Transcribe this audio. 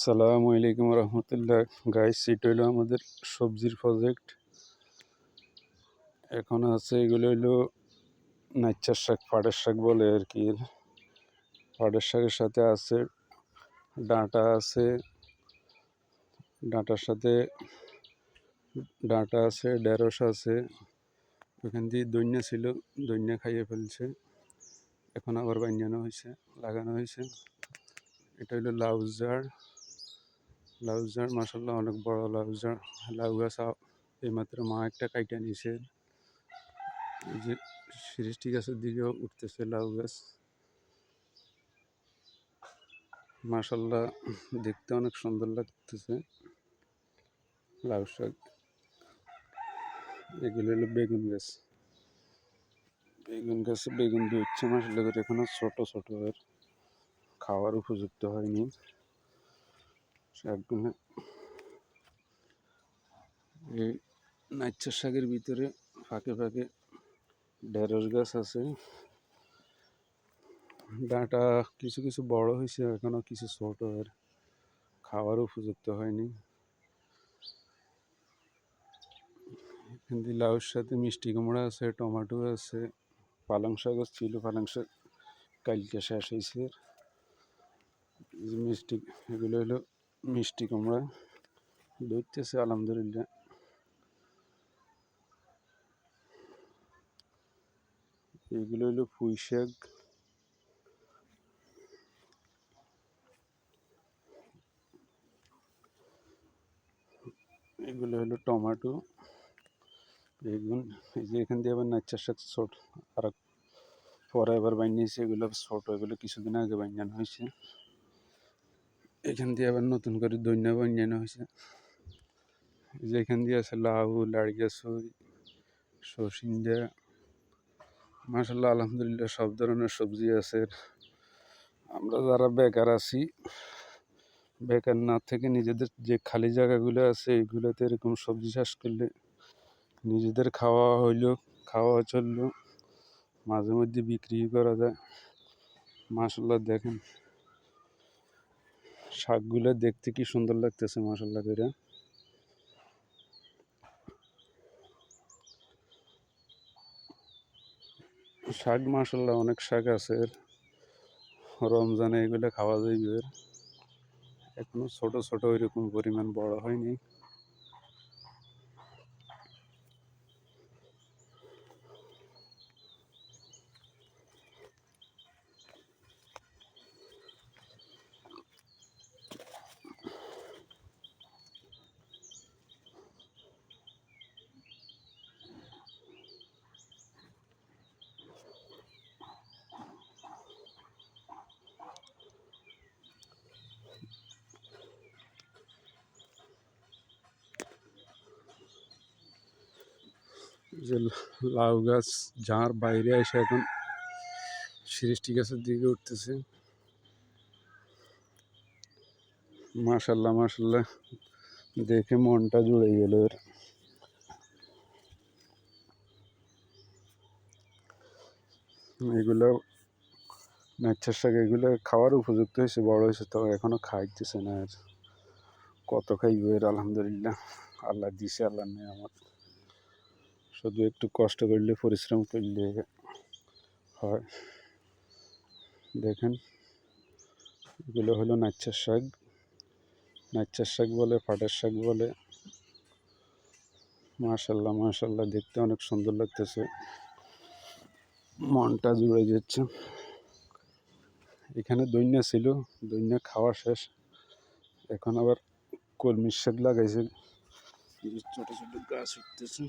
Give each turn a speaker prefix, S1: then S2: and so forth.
S1: সালামু আলাইকুম রহমতুল্লাহ। গাইস এটা হলো আমাদের সবজির প্রজেক্ট এখন আছে, এগুলো হলো নাচ্চার শাক, পাটের শাক বলে আর কি। পাটের শাকের সাথে আছে, ডাঁটা আছে, ডাঁটার সাথে ডাঁটা আছে, ঢেঁড়স আছে। ওখান দিয়ে দৈন্য ছিল দৈন্য খাইয়ে ফেলছে। এখন আবার বানানো হয়েছে, লাগানো হয়েছে। এটা হলো লাউ ঝাড়। লাউ ঝাড় মাসাল্লাহ অনেক বড় লাউ ঝাড় লাউ গাছ এইমাত্র মা একটা কাইটা এই যে সৃষ্টি গাছের দিকেও উঠতেছে লাউ গাছ। মাসাল্লাহ দেখতে অনেক সুন্দর লাগতেছে। লাউ শাক। এগুলো হলো বেগুন গাছ। বেগুন গাছে বেগুন দিয়ে হচ্ছে মাসাল্লাহ করে এখনও ছোট ছোট খাওয়ার উপযুক্ত হয়নি। শাকগুলো এই নাচ্চার শাকের ভিতরে ফাঁকে ফাঁকে ঢেঁড়স গাছ আছে। ডাঁটা কিছু কিছু বড় হয়েছে, এখনও কিছু ছোট, আর খাওয়ার উপযুক্ত হয়নি। লাউর সাথে মিষ্টি কুমড়া আছে, টমেটো আছে, পালং শাক ছিল পালং শাক, কালকে শেষ হয়েছে। মিষ্টি, এগুলো হলো মিষ্টি কুমড়া ধরতেছে, আলহামদুলিল্লাহ। এগুলো হলো পুঁই শাক। এগুলো হলো টমেটো, বেগুন, এই যে এখান দিয়ে আবার নাচ্চার শাক ছোট আর পরে আবার বানিয়েছে, এগুলো ছোট, এগুলো কিছুদিন আগে বানানো হয়েছে। এখান দিয়ে আবার নতুন করে দৈন্য বানানো হয়েছে। এই যে এখান দিয়ে আছে লাউ লাড়িয়া সই সসিন্দা মাসাল্লাহ আলহামদুলিল্লাহ সব ধরনের সবজি আছে। আমরা যারা বেকার আছি, বেকার না থেকে নিজেদের যে খালি জায়গাগুলো আছে এইগুলোতে এরকম সবজি চাষ করলে নিজেদের খাওয়া হইল, খাওয়া চলল, মাঝে মধ্যে বিক্রি করা যায়। মাসাল্লাহ দেখেন। শাকগুলো দেখতে কি সুন্দর লাগতেছে মাসাল্লা করে শাক মাসাল্লাহ অনেক শাক আছে। রমজানে এগুলো খাওয়া যাইবে। এখনও ছোট ছোট ওইরকম পরিমাণ বড় হয়নি। যে লাউ গাছ যার বাইরে এসে এখন সৃষ্টি গাছের দিকে উঠতেছে। মাশাল্লাহ মাশাল্লাহ। দেখে মনটা জুড়ে গেল এর। এগুলো নাচ্ছার শাক, এগুলো খাওয়ার উপযুক্ত হয়েছে, বড় হয়েছে, তো এখনও খাইতেছে না আর। কত খাইবে এর, আলহামদুলিল্লাহ। আল্লাহ দিছে, আল্লাহ নেই আমার শুধু একটু কষ্ট করলে, পরিশ্রম করলে হয়। দেখেন, এগুলো হলো নাচ্চার শাক। নাচ্চার শাক বলে, পাটের শাক বলে। মাশাল্লাহ মাশাল্লাহ, দেখতে অনেক সুন্দর লাগতেছে। মনটা জুড়ে যাচ্ছে। এখানে দৈন্য ছিল, দৈন্য খাওয়া শেষ। এখন আবার কলমির শাক লাগাইছে। ছোটো ছোটো গাছ উঠতেছে।